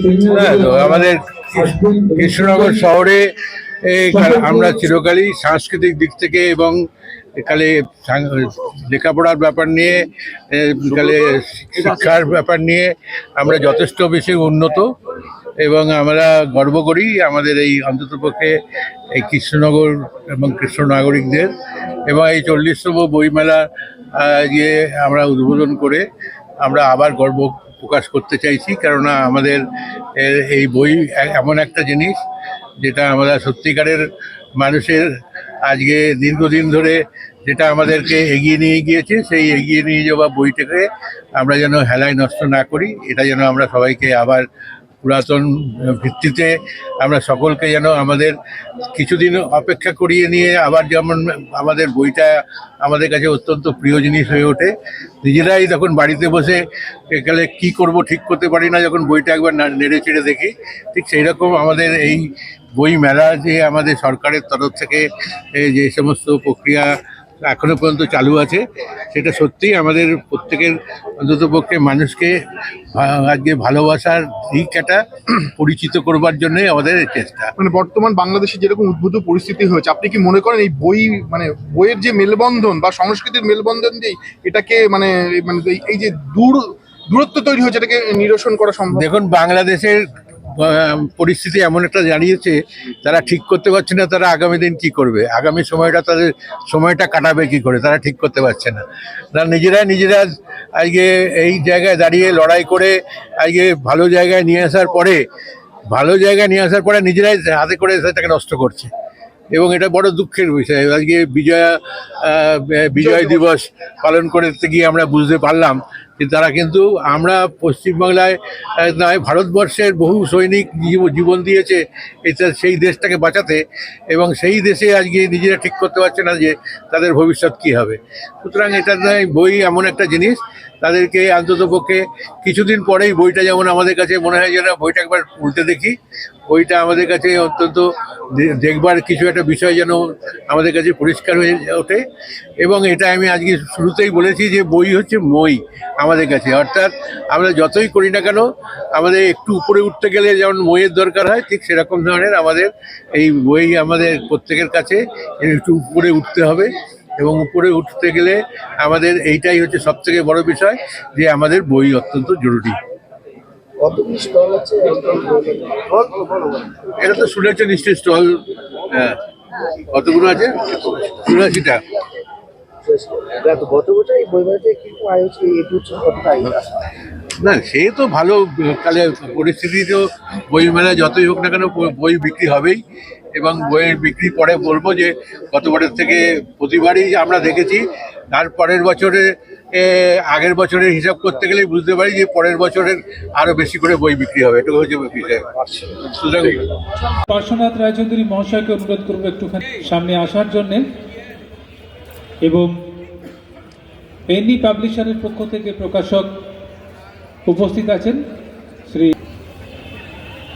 না, আমাদের কৃষ্ণনগর শহরে আমরা চিরকালই সাংস্কৃতিক দিক থেকে এবং কালে লেখাপড়ার ব্যাপার নিয়ে কালে শিক্ষার ব্যাপার নিয়ে আমরা যথেষ্ট বেশি উন্নত এবং আমরা গর্ব করি আমাদের এই অন্ততপক্ষে এই কৃষ্ণনগর এবং কৃষ্ণ নাগরিকদের এবং এই চল্লিশতম বইমেলা গিয়ে আমরা উদ্বোধন করে আমরা আবার গর্ব প্রকাশ করতে চাইছি, কেননা আমাদের এই বই এমন একটা জিনিস যেটা আমরা সত্যিকারের মানুষের আজকে দীর্ঘদিন ধরে যেটা আমাদেরকে এগিয়ে নিয়ে গিয়েছে, সেই এগিয়ে নিয়ে যাওয়া বইটাকে আমরা যেন হেলায় নষ্ট না করি। এটা যেন আমরা সবাইকে আবার পুরাতন ভিত্তিতে আমরা সকলকে যেন আমাদের কিছুদিন অপেক্ষা করিয়ে নিয়ে আবার যেমন আমাদের বইটা আমাদের কাছে অত্যন্ত প্রিয় জিনিস হয়ে ওঠে। নিজেরাই তখন বাড়িতে বসে একালে কি করব ঠিক করতে পারি না যখন বইটা একবার নেড়ে চেড়ে দেখি, ঠিক সেই রকম আমাদের এই বই মেলা যে আমাদের সরকারের তরফ থেকে যে সমস্ত প্রক্রিয়া এখনও পর্যন্ত চালু আছে। সেটা সত্যিই আমাদের প্রত্যেকের অন্তত পক্ষে মানুষকে আজকে ভালোবাসার দিক একটা পরিচিত করবার জন্যই আমাদের চেষ্টা। মানে বর্তমান বাংলাদেশে যেরকম উদ্ভূত পরিস্থিতি হয়েছে আপনি কি মনে করেন এই বই মানে বইয়ের যে মেলবন্ধন বা সংস্কৃতির মেলবন্ধন দিয়ে এটাকে মানে মানে এই- যে দূর দূরত্ব তৈরি হয়েছে এটাকে নিরসন করা সম্ভব? দেখুন বাংলাদেশের পরিস্থিতি এমন একটা দাঁড়িয়েছে তারা ঠিক করতে পারছে না, তারা আগামী দিন কি করবে? আগামী সময়টা তাদের, সময়টা কাটাবে কি করে? তারা ঠিক করতে পারছে না। তারা নিজেরা নিজেরা আজকে এই জায়গায় দাঁড়িয়ে লড়াই করে আজকে ভালো জায়গায় নিয়ে আসার পরে, ভালো জায়গায় নিয়ে আসার পরে নিজেরাই হাতে করে সেটাকে নষ্ট করছে। এবং এটা বড় দুঃখের বিষয়। আজকে বিজয়া বিজয় দিবস পালন করতে গিয়ে আমরা বুঝতে পারলাম তারা কিন্তু আমরা পশ্চিমবাংলায় নয়, ভারতবর্ষের বহু সৈনিক জীবন দিয়েছে এটা সেই দেশটাকে বাঁচাতে এবং সেই দেশে আজকে নিজেরা ঠিক করতে পারছে না যে তাদের ভবিষ্যৎ কী হবে। সুতরাং এটা নয়, বই এমন একটা জিনিস, তাদেরকে অন্তত পক্ষে কিছুদিন পরেই বইটা যেমন আমাদের কাছে মনে হয় যেন বইটা একবার উল্টে দেখি, বইটা আমাদের কাছে অত্যন্ত দেখবার কিছু একটা বিষয় যেন আমাদের কাছে পরিষ্কার হয়ে ওঠে। এবং এটা আমি আজকে শুরুতেই বলেছি যে বই হচ্ছে মই। আমাদের কাছে। অর্থাৎ আমরা যতই করি না কেন আমাদের একটু উপরে উঠতে গেলে যেমন বইয়ের দরকার হয় ঠিক সেরকম ধরনের আমাদের এই বই আমাদের প্রত্যেকের কাছে একটু উপরে উঠতে হবে এবং উপরে উঠতে গেলে আমাদের এইটাই হচ্ছে সব থেকে বড় বিষয় যে আমাদের বই অত্যন্ত জরুরি। এটা তো শুনেছেন নিশ্চয়ই স্টল হ্যাঁ। কতগুলো আছে? চুরাশিটা। গত গত বছর এই বইমেলাতে কিন্তু আয় হচ্ছে এই বছর কতটা না সে তো ভালো কালে পরিস্থিতি তো বই মেলা যতই হোক না কেন বই- বই বিক্রি হবেই। এবং বইয়ের বিক্রি পরে বলব যে গতবারের থেকে প্রতিবারই আমরা দেখেছি তার পরের বছরে আগের বছরের হিসাব করতে গেলেই বুঝতে পারি যে পরের বছরের আরও বেশি করে বই বিক্রি হবে। এটা হচ্ছে বিষয়। পার্শ্বনাথ রায়চৌধুরী মহাশয়কে অনুরোধ করব একটুখানি সামনে আসার জন্যে। এবং এনি পাবলিশারের পক্ষ থেকে প্রকাশক উপস্থিত আছেন শ্রী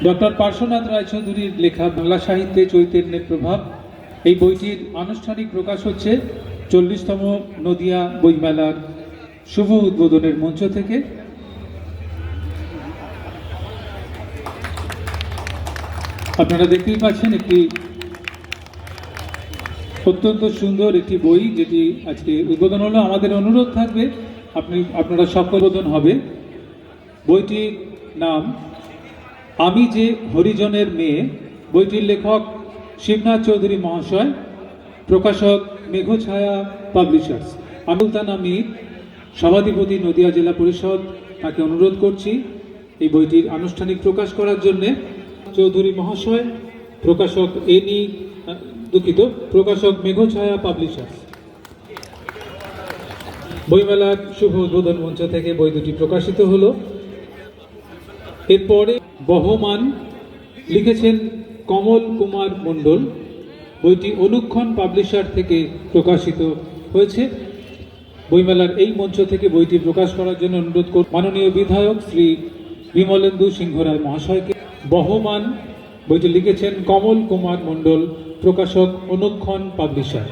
ডক্টর পার্শ্বনাথ রায়চৌধুরীর লেখা বাংলা সাহিত্যে চৈতন্যের প্রভাব। এই বইটির আনুষ্ঠানিক প্রকাশ হচ্ছে চল্লিশতম নদিয়া বইমেলার শুভ উদ্বোধনের মঞ্চ থেকে। আপনারা দেখতেই পাচ্ছেন একটি অত্যন্ত সুন্দর একটি বই যেটি আজকে উদ্বোধন হলো। আমাদের অনুরোধ থাকবে, আপনি, আপনারা সকল উদ্বোধন হবে। বইটির নাম, আমি যে হরিজনের মেয়ে। বইটির লেখক শিবনাথ চৌধুরী মহাশয়, প্রকাশক মেঘছায়া পাবলিশার্স। আবুলতান আমির সভাধিপতি নদিয়া জেলা পরিষদ, তাকে অনুরোধ করছি এই বইটির আনুষ্ঠানিক প্রকাশ করার জন্যে। চৌধুরী মহাশয়, প্রকাশক এনি দুঃখিত, প্রকাশক মেঘছায়া পাবলিশার্স। বইমেলার শুভ উদ্বোধন মঞ্চ থেকে বই দুটি প্রকাশিত হলো। এরপরে বহমান লিখেছেন কমল কুমার মণ্ডল। বইটি অনুক্ষণ পাবলিশার থেকে প্রকাশিত হয়েছে। বইমেলার এই মঞ্চ থেকে বইটি প্রকাশ করার জন্য অনুরোধ কর মাননীয় বিধায়ক শ্রী বিমলেন্দু সিংহরায় মহাশয়কে। বহমান বইটি লিখেছেন কমল কুমার মণ্ডল। প্রকাশক অনুক্ষণ পাবলিশার।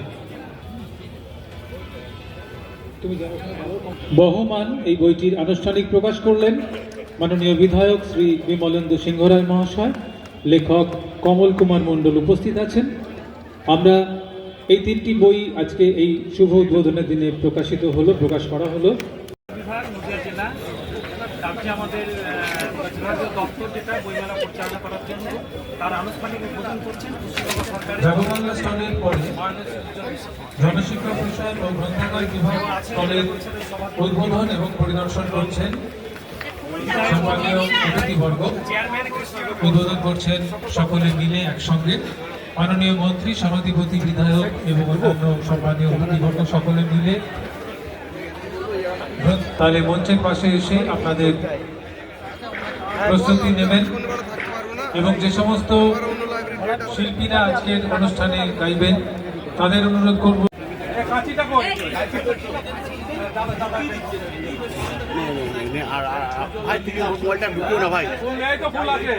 বহমান এই বইটির আনুষ্ঠানিক প্রকাশ করলেন মাননীয় বিধায়ক শ্রী বিমলেন্দু সিংহরায় মহাশয়, লেখক কমল কুমার মণ্ডল উপস্থিত আছেন। আমরা এই তিনটি বই আজকে এই শুভ উদ্বোধনের দিনে প্রকাশিত হলো, প্রকাশ করা হলো। আমাদের বিভাগীয় দপ্তর যেটা জনশিক্ষা পরিষদ ও গ্রন্থাগার বিভাগ স্টলের উদ্বোধন এবং পরিদর্শন করছেন অতিথিবর্গ। উদ্বোধন করছেন সকলে মিলে একসঙ্গে। মাননীয় মন্ত্রী, সভাধিপতি, বিধায়ক এবং অন্যান্য সম্মানীয় অতিথিবর্গ সকলে মিলে তাহলে মঞ্চের পাশে এসে আপনাদের প্রস্তুতি নেবেন এবং যে সমস্ত শিল্পীরা আজকের অনুষ্ঠানে গাইবেন তাদের অনুরোধ করব। ফুল আছে।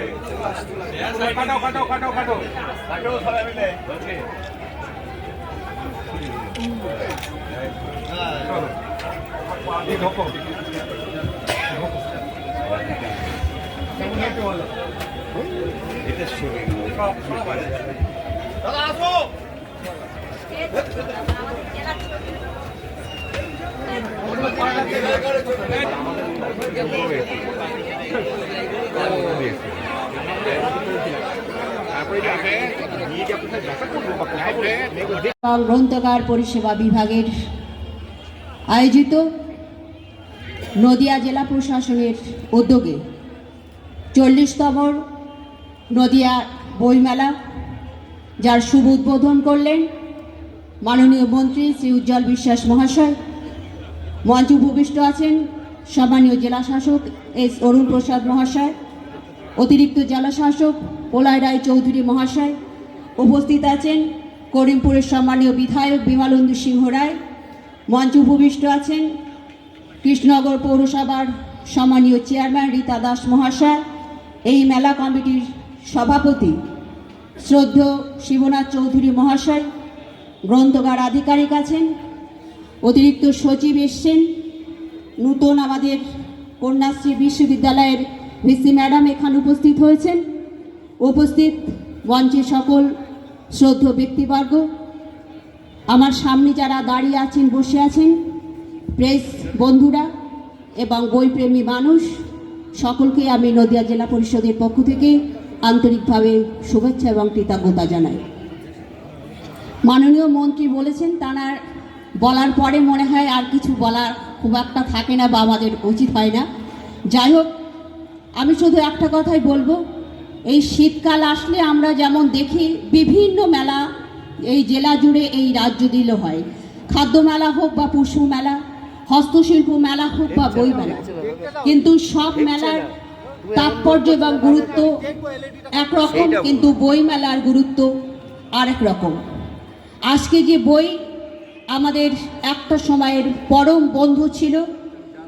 গ্রন্থাগার পরিষেবা বিভাগের আয়োজিত নদিয়া জেলা প্রশাসনের উদ্যোগে চল্লিশতম নদিয়া বইমেলা, যার শুভ উদ্বোধন করলেন মাননীয় মন্ত্রী শ্রী উজ্জ্বল বিশ্বাস মহাশয়। মঞ্চে উপবিষ্ট আছেন সম্মানীয় জেলা শাসক এস অরুণ প্রসাদ মহাশয়, অতিরিক্ত জেলাশাসক পোলাই রায় চৌধুরী মহাশয়। উপস্থিত আছেন করিমপুরের সম্মানীয় বিধায়ক বিমালন্দু সিংহ রায়। মঞ্চ উপবিষ্ট আছেন কৃষ্ণনগর পৌরসভার সম্মানীয় চেয়ারম্যান রীতা দাস মহাশয়। এই মেলা কমিটির সভাপতি শ্রদ্ধ শিবনাথ চৌধুরী মহাশয়, গ্রন্থগার আধিকারিক আছেন, অতিরিক্ত সচিব এসছেন, নূতন আমাদের কন্যাশ্রী বিশ্ববিদ্যালয়ের ভিসি ম্যাডাম এখানে উপস্থিত হয়েছেন। উপস্থিত মঞ্চে সকল শ্রদ্ধ ব্যক্তিবর্গ। আমার সামনে যারা দাঁড়িয়ে আছেন, বসে আছেন, প্রেস বন্ধুরা এবং বইপ্রেমী মানুষ সকলকে আমি নদিয়া জেলা পরিষদের পক্ষ থেকে আন্তরিকভাবে শুভেচ্ছা এবং কৃতজ্ঞতা জানাই। মাননীয় মন্ত্রী বলেছেন, তাঁর বলার পরে মনে হয় আর কিছু বলার খুব একটা থাকে না বা আমাদের উচিত হয় না। যাই হোক, আমি শুধু একটা কথাই বলব, এই শীতকাল আসলে আমরা যেমন দেখি, বিভিন্ন মেলা এই জেলা জুড়ে এই রাজ্য দিল হয়। খাদ্য মেলা হোক বা পশু মেলা হস্তশিল্প মেলা হোক বা বই মেলা কিন্তু সব মেলার তাৎপর্য এবং গুরুত্ব একরকম কিন্তু বই মেলার গুরুত্ব আরেক রকম আজকে যে বই আমাদের একটা সময়ের পরম বন্ধু ছিল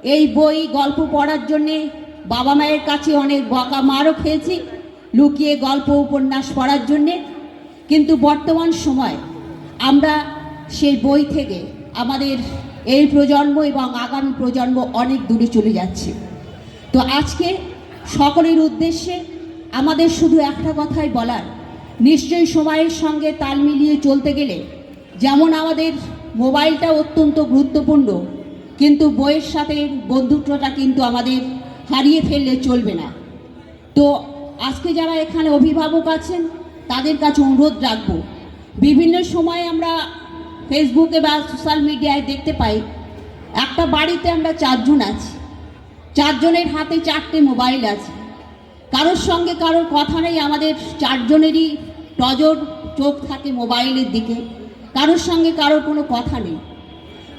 এই বই গল্প পড়ার জন্যে বাবা মায়ের কাছে অনেক বকা মারও খেয়েছি লুকিয়ে গল্প উপন্যাস পড়ার জন্যে। কিন্তু বর্তমান সময় আমরা সেই বই থেকে আমাদের এই প্রজন্ম এবং আগামী প্রজন্ম অনেক দূরে চলে যাচ্ছে। তো আজকে সকলের উদ্দেশ্যে আমাদের শুধু একটা কথাই বলার, নিশ্চয়ই সময়ের সঙ্গে তাল মিলিয়ে চলতে গেলে যেমন আমাদের মোবাইলটা অত্যন্ত গুরুত্বপূর্ণ, কিন্তু বইয়ের সাথে বন্ধুত্বটা কিন্তু আমাদের হারিয়ে ফেললে চলবে না। তো আজকে যারা এখানে অভিভাবক আছেন, তাদের কাছে অনুরোধ রাখব, বিভিন্ন সময় আমরা ফেসবুকে বা সোশ্যাল মিডিয়ায় দেখতে পাই, একটা বাড়িতে আমরা চারজন আছি। চারজনের হাতে চারটে মোবাইল আছে। কারোর সঙ্গে কারোর কথা নেই, আমাদের চারজনেরই নজর, চোখ থাকে মোবাইলের দিকে। কারোর সঙ্গে কারোর কোনো কথা নেই।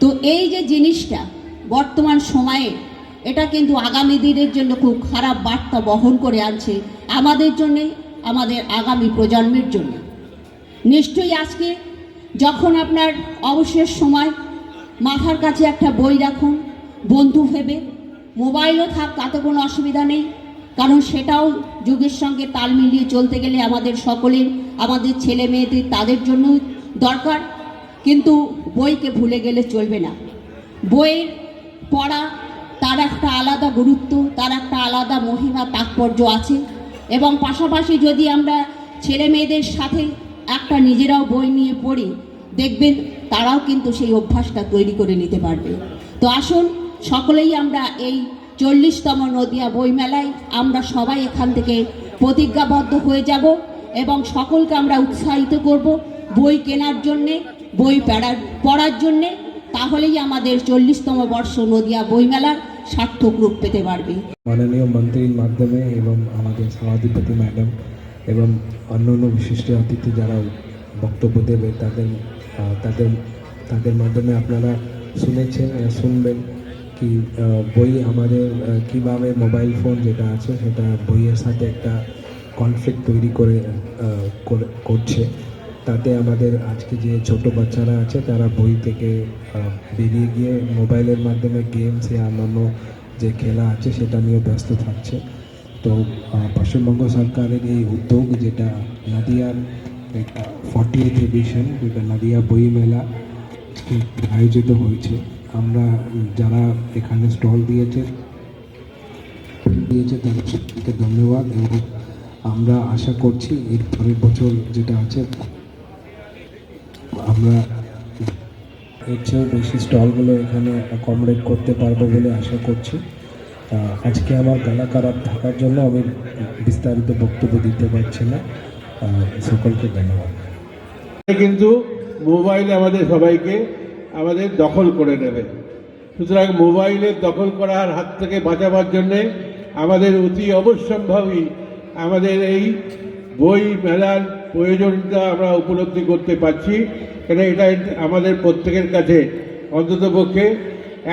তো এই যে জিনিসটা বর্তমান সময়ে, এটা কিন্তু আগামী দিনের জন্য খুব খারাপ বার্তা বহন করে আনছে আমাদের জন্যে, আমাদের আগামী প্রজন্মের জন্য। নিশ্চয়ই আজকে যখন আপনার অবসর সময় মাথার কাছে একটা বই রাখুন, বন্ধু ভেবে, মোবাইলও থাক, তাতে কোনো অসুবিধা নেই, কারণ সেটাও যুগের সঙ্গে তাল মিলিয়ে চলতে গেলে আমাদের সকলের, আমাদের ছেলে মেয়েদের তাদের জন্য দরকার, কিন্তু বইকে ভুলে গেলে চলবে না। বইয়ের পড়া, তার একটা আলাদা গুরুত্ব, তার একটা আলাদা মহিমা, তাৎপর্য আছে, এবং পাশাপাশি যদি আমরা ছেলে মেয়েদের সাথে একটা নিজেরাও বই নিয়ে পড়ি দেখবেন তারাও কিন্তু সেই অভ্যাসটা তৈরি করে নিতে পারবে। তো আসুন, সকলেই আমরা এই চল্লিশতম নদিয়া বইমেলায় আমরা সবাই এখান থেকে প্রতিজ্ঞাবদ্ধ হয়ে যাব এবং সকলকে আমরা উৎসাহিত করব বই কেনার জন্যে, বই পড়ার পড়ার জন্যে। তাহলেই আমাদের চল্লিশতম বর্ষ নদিয়া বইমেলার সার্থক রূপ পেতে পারবে। মাননীয় মন্ত্রীর মাধ্যমে এবং আমাদের সভাধিপতি ম্যাডাম এবং অন্যান্য বিশিষ্ট অতিথি যারা বক্তব্য দেবে, তাদের তাদের তাদের মাধ্যমে আপনারা শুনেছেন শুনবেন কি বই আমাদের কীভাবে মোবাইল ফোন যেটা আছে সেটা বইয়ের সাথে একটা কনফ্লিক্ট তৈরি করে করছে। তাতে আমাদের আজকে যে ছোট বাচ্চারা আছে তারা বই থেকে বেরিয়ে গিয়ে মোবাইলের মাধ্যমে গেমস या অন্যান্য যে খেলা আছে সেটা নিয়ে ব্যস্ত থাকছে। তো পশ্চিমবঙ্গ সরকারের এই উদ্যোগ যেটা নদিয়ার ফর্টি এইথ এডিশন যেটা নদিয়া বই মেলা আয়োজিত হয়েছে। আমরা যারা এখানে স্টল দিয়েছে দিয়েছে তাদেরকে ধন্যবাদ এবং আমরা আশা করছি এর পরের বছর যেটা আছে, আমরা এর চেয়েও বেশি স্টলগুলো এখানে অ্যাকোমোডেট করতে পারব বলে আশা করছি। আজকে আমার গলা খারাপ থাকার জন্য আমি বিস্তারিত বক্তব্য দিতে পারছি না। সকলকে ধন্যবাদ। কিন্তু মোবাইল আমাদের সবাইকে আমাদের দখল করে নেবে। সুতরাং মোবাইলের দখল করার হাত থেকে বাঁচাবার জন্যে আমাদের অতি অবশ্যম্ভাবী আমাদের এই বই মেলার প্রয়োজনটা আমরা উপলব্ধি করতে পারছি। কেন এটা আমাদের প্রত্যেকের কাছে অন্ততপক্ষে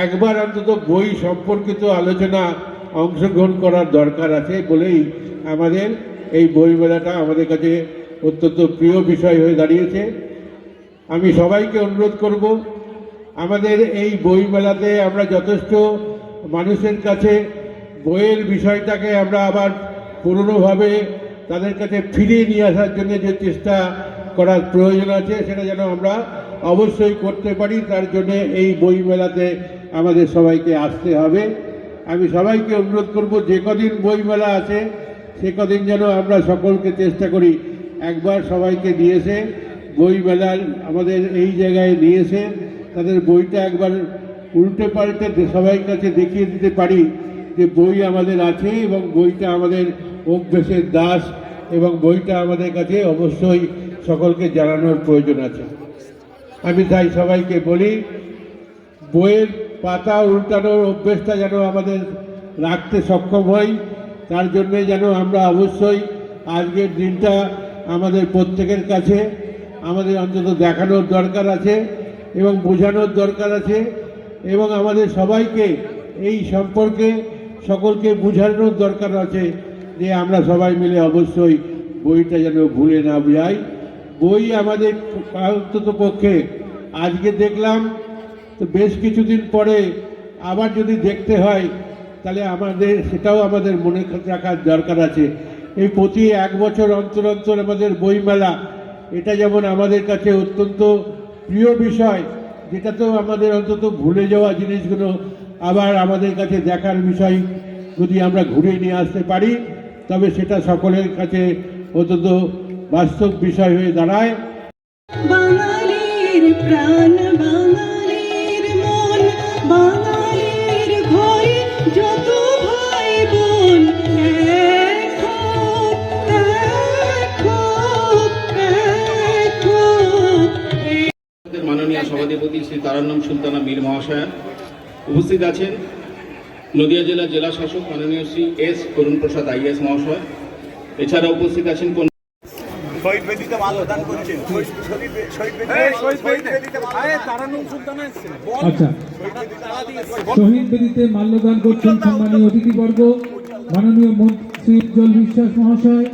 একবার অন্তত বই সম্পর্কিত আলোচনা অংশগ্রহণ করার দরকার আছে বলেই আমাদের এই বইমেলাটা আমাদের কাছে অত্যন্ত প্রিয় বিষয় হয়ে দাঁড়িয়েছে। আমি সবাইকে অনুরোধ করব, আমাদের এই বইমেলাতে আমরা যথেষ্ট মানুষের কাছে বইয়ের বিষয়টাকে আমরা আবার পুরনোভাবে তাদের কাছে ফিরিয়ে নিয়ে আসার জন্য যে চেষ্টা করার প্রয়োজন আছে, সেটা যেন আমরা অবশ্যই করতে পারি। তার জন্য এই বই মেলাতে আমাদের সবাইকে আসতে হবে। আমি সবাইকে অনুরোধ করব, যে কদিন বই মেলা আছে সে কদিন যেন আমরা সকলকে চেষ্টা করি, একবার সবাইকে দিয়েছে, বই মেলার আমাদের এই জায়গায় নিয়েছে, তাদের বইটা একবার উল্টে পাল্টে সবাই কাছে দেখিয়ে দিতে পারি যে বই আমাদের আছে এবং বইটা আমাদের অভ্যেসের দাস এবং বইটা আমাদের কাছে অবশ্যই সকলকে জানানোর প্রয়োজন আছে। আমি তাই সবাইকে বলি, বইয়ের পাতা উল্টানোর অভ্যেসটা যেন আমাদের রাখতে সক্ষম হই তার জন্যে যেন আমরা অবশ্যই আজকের দিনটা আমাদের প্রত্যেকের কাছে, আমাদের অন্তত দেখানোর দরকার আছে এবং বোঝানোর দরকার আছে এবং আমাদের সবাইকে এই সম্পর্কে সকলকে বোঝানোর দরকার আছে যে আমরা সবাই মিলে অবশ্যই বইটা যেন ভুলে না যাই। বই আমাদের অন্তত পক্ষে আজকে দেখলাম, তো বেশ কিছুদিন পরে আবার যদি দেখতে হয় তাহলে আমাদের, সেটাও আমাদের মনে রাখার দরকার আছে। এই প্রতি এক বছর অন্তর অন্তর আমাদের বইমেলা, এটা যেমন আমাদের কাছে অত্যন্ত প্রিয় বিষয়, যেটা তো আমাদের অন্তত ভুলে যাওয়া জিনিসগুলো আবার আমাদের কাছে দেখার বিষয়, যদি আমরা ঘুরে নিয়ে আসতে পারি, তবে সেটা সকলের কাছে অত্যন্ত বাস্তব বিষয় হয়ে দাঁড়ায়। বাঙালির প্রাণ শ্রী তারান্নম সুলতানা মীর মহাশয়া উপস্থিত আছেন নদিয়া জেলা জেলা শাসক মাননীয় শ্রী এস করুণ প্রসাদ আইএস মহাশয়। এছাড়া উপস্থিত আছেন কোন আচ্ছা। শহীদ বেদিতে মাল্যদান করছেন সম্মানীয় অতিথিবর্গ মাননীয় মন্ত্রী উজ্জ্বল বিশ্বাস মহাশয়।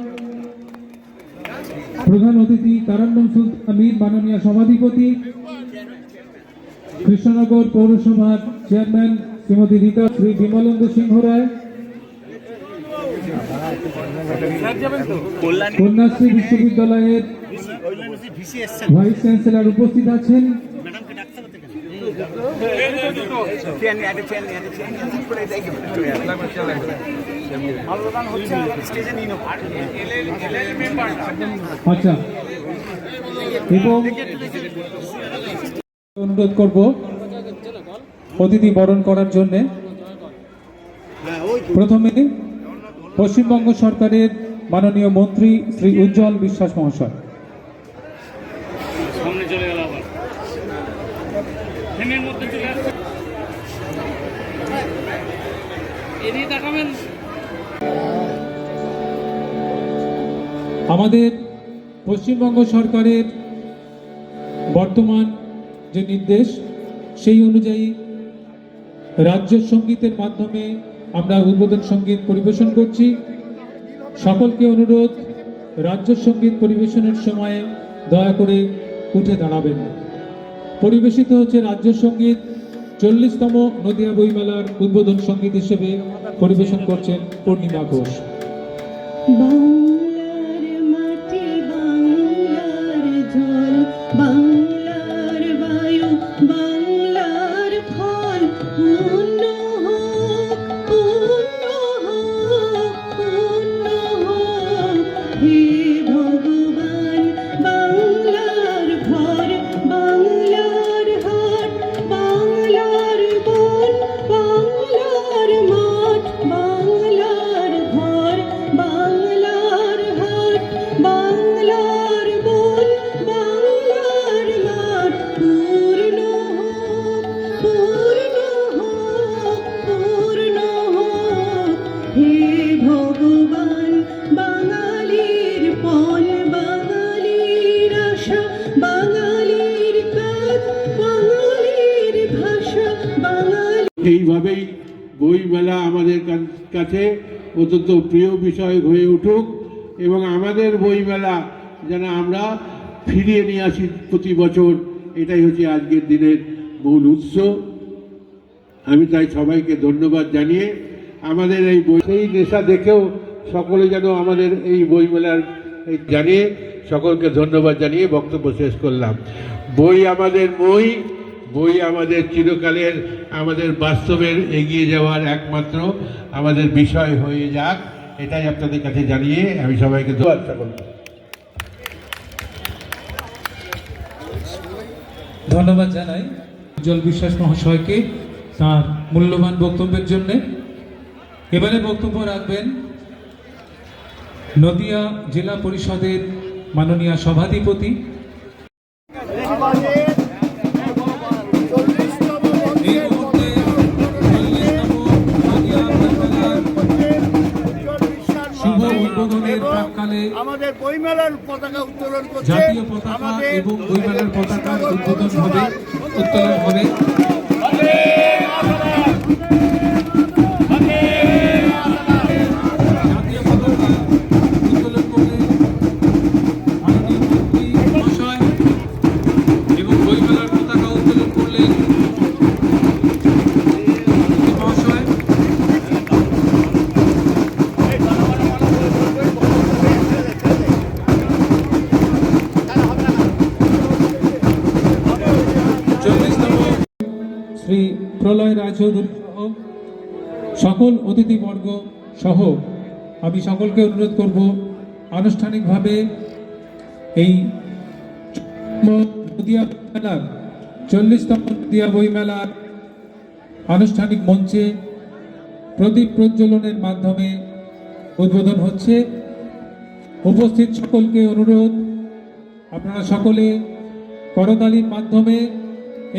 প্রধান অতিথি তারান্নম সুলতান আমির মাননীয় সভাধিপতি। কৃষ্ণনগর পৌরসভার চেয়ারম্যান শ্রীমতী রীতা শ্রী বিমলেন্দ্র সিংহ রায়। কন্যাশ্রী বিশ্ববিদ্যালয়ের ভাইস চ্যান্সেলর উপস্থিত আছেন। আচ্ছা এবং অনুরোধ করব অতিথি বরণ করার জন্য। প্রথমে পশ্চিমবঙ্গ সরকারের মাননীয় মন্ত্রী শ্রী উজ্জ্বল বিশ্বাস মহাশয়। আমাদের পশ্চিমবঙ্গ সরকারের বর্তমান যে নির্দেশ, সেই অনুযায়ী রাজ্য সঙ্গীতের মাধ্যমে আমরা উদ্বোধন সংগীত পরিবেশন করছি। সকলকে অনুরোধ, রাজ্য সংগীত পরিবেশনের সময় দয়া করে উঠে দাঁড়াবেন। পরিবেশিত হচ্ছে রাজ্য সংগীত। চল্লিশতম নদিয়া বইমেলার উদ্বোধন সংগীত হিসেবে পরিবেশন করছেন পূর্ণিমা ঘোষ। অত্যন্ত প্রিয় বিষয় হয়ে উঠুক এবং আমাদের বইমেলা যেন আমরা ফিরিয়ে নিয়ে আসি প্রতি বছর, এটাই হচ্ছে আজকের দিনের মূল উৎস। আমি তাই সবাইকে ধন্যবাদ জানিয়ে আমাদের এই বই সেই নেশা দেখেও সকলে যেন আমাদের এই বইমেলার জানিয়ে সকলকে ধন্যবাদ জানিয়ে বক্তব্য শেষ করলাম। বই আমাদের মই বই আমাদের চিরকালের আমাদের বাস্তবের এগিয়ে যাওয়ার একমাত্র আমাদের বিষয় হয়ে যাক। এটাই আপনাদের কাছে জানিয়ে আমি সবাইকে ধন্যবাদ। সকলকে। ধন্যবাদ জানাই উজ্জ্বল বিশ্বাস মহাশয়কে তার মূল্যবান বক্তব্যের জন্য। এবারে বক্তব্য রাখবেন নদিয়া জেলা পরিষদের মাননীয় সভাধিপতি আমাদের বইমেলার পতাকা উত্তোলন করছে। বইমেলার পতাকা উদ্বোধন হবে। উত্তোলন হবে। অতিথিবর্গ সহ আমি সকলকে অনুরোধ করব আনুষ্ঠানিকভাবে এই মেলার চল্লিশতম নদিয়া বইমেলার আনুষ্ঠানিক মঞ্চে প্রদীপ প্রজ্বলনের মাধ্যমে উদ্বোধন হচ্ছে। উপস্থিত সকলকে অনুরোধ, আপনারা সকলে করতালির মাধ্যমে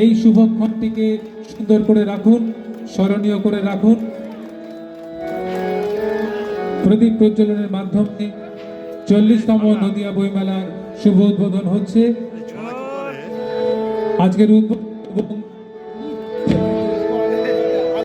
এই শুভক্ষণটিকে সুন্দর করে রাখুন, স্মরণীয় করে রাখুন। প্রদীপ প্রজ্বলনের মাধ্যমে চল্লিশতম নদিয়া বইমেলার শুভ উদ্বোধন হচ্ছে। আজকের উদ্বোধন